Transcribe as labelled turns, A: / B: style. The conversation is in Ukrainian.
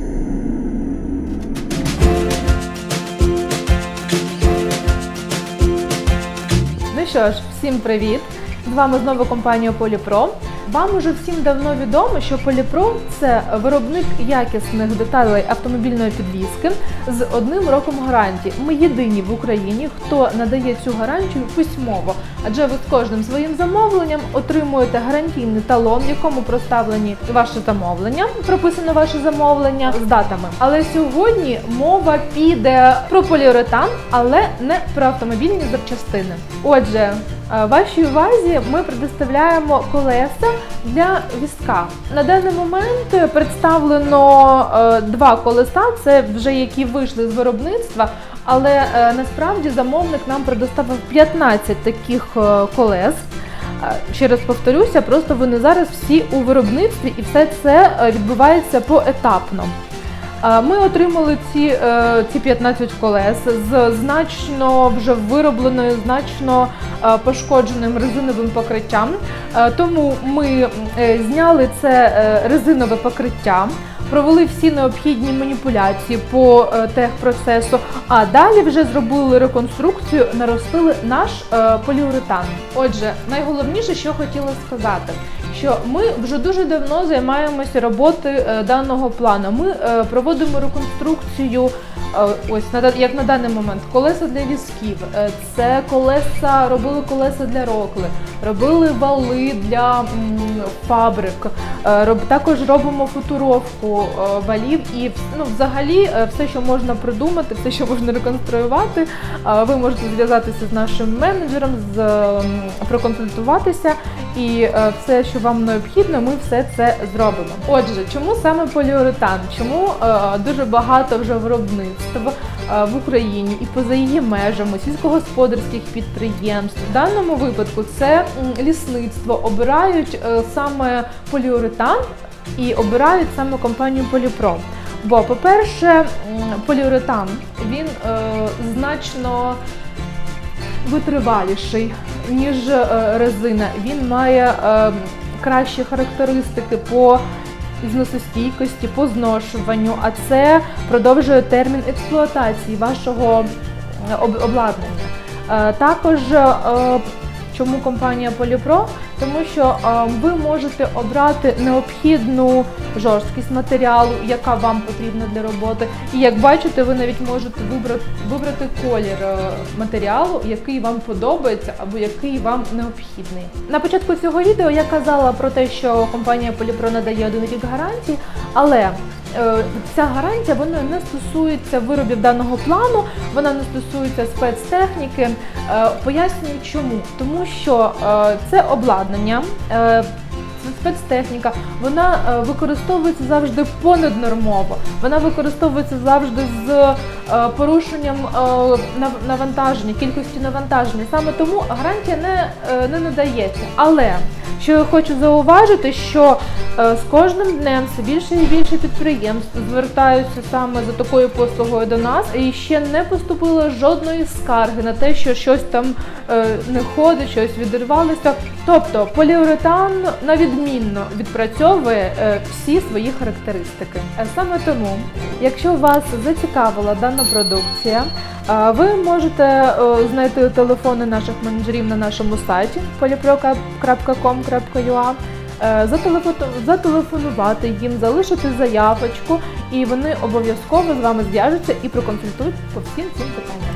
A: Ну що ж, всім привіт! З вами знову компанія Поліпро. Вам уже всім давно відомо, що Поліпро це виробник якісних деталей автомобільної підвіски з одним роком гарантії. Ми єдині в Україні, хто надає цю гарантію письмово, адже ви з кожним своїм замовленням отримуєте гарантійний талон, в якому проставлені ваше замовлення, прописано ваше замовлення з датами. Але сьогодні мова піде про поліуретан, але не про автомобільні запчастини. Отже, е, вашій увазі ми предоставляємо колеса для візка. На даний момент представлено е, два колеса, це вже які вийшли з виробництва. Але е, насправді замовник нам предоставив 15 таких е, колес. Ще раз повторюся, просто вони зараз всі у виробництві і все це е, відбувається поетапно. Ми отримали ці, ці 15 колес з значно вже виробленою, значно пошкодженим резиновим покриттям. Тому ми зняли це резинове покриття. Провели всі необхідні маніпуляції по е, техпроцесу, а далі вже зробили реконструкцію, наростили наш е, поліуретан. Отже, найголовніше, що хотіла сказати, що ми вже дуже давно займаємося роботи е, даного плану. Ми проводимо реконструкцію. Ось на як на даний момент колеса для візків, е, це колеса, робили колеса для рокли, робили вали для фабрик. Е, роб- Також робимо футуровку е, валів і ну, взагалі все, що можна придумати, все, що можна реконструювати, ви можете зв'язатися з нашим менеджером, з, проконсультуватися, і е, все, що вам необхідно, ми все це зробимо. Отже, чому саме поліуретан? Чому е, дуже багато вже виробництв е, в Україні і поза її межами сільськогосподарських підприємств? В даному випадку це лісництво обирають саме поліуретан і обирають саме компанію Поліпром. Бо, по-перше, поліуретан він значно витриваліший, ніж е, резина. Він має е, кращі характеристики по зносостійкості, по зношуванню, а це продовжує термін експлуатації вашого е, обладнання. Також чому компанія Поліпро? Тому що ви можете обрати необхідну жорсткість матеріалу, яка вам потрібна для роботи. І як бачите, ви навіть можете вибрати, вибрати колір е, матеріалу, який вам подобається або який вам необхідний. На початку цього відео я казала про те, що компанія Поліпро надає один рік гарантії, але е, ця гарантія вона не стосується виробів даного плану, вона не стосується спецтехніки. Е, Пояснюю чому. Тому що це обладнання. Е, це Спецтехніка, вона е, використовується завжди понаднормово. Вона використовується завжди з е, порушенням е, навантаження, кількості навантаження. Саме тому гарантія не, не надається. Але що я хочу зауважити, що з кожним днем все більше і більше підприємств звертаються саме за такою послугою до нас, і ще не поступило жодної скарги на те, що щось там не ходить, щось відірвалося. Тобто поліуретан на відмінно відпрацьовує е, всі свої характеристики. Е, Саме тому, якщо вас зацікавила дана продукція, е, ви можете знайти телефони наших менеджерів на нашому сайті polipro.com.ua, е, зателефонувати їм, залишити заявочку, і вони обов'язково з вами зв'яжуться і проконсультують по всім цим питанням.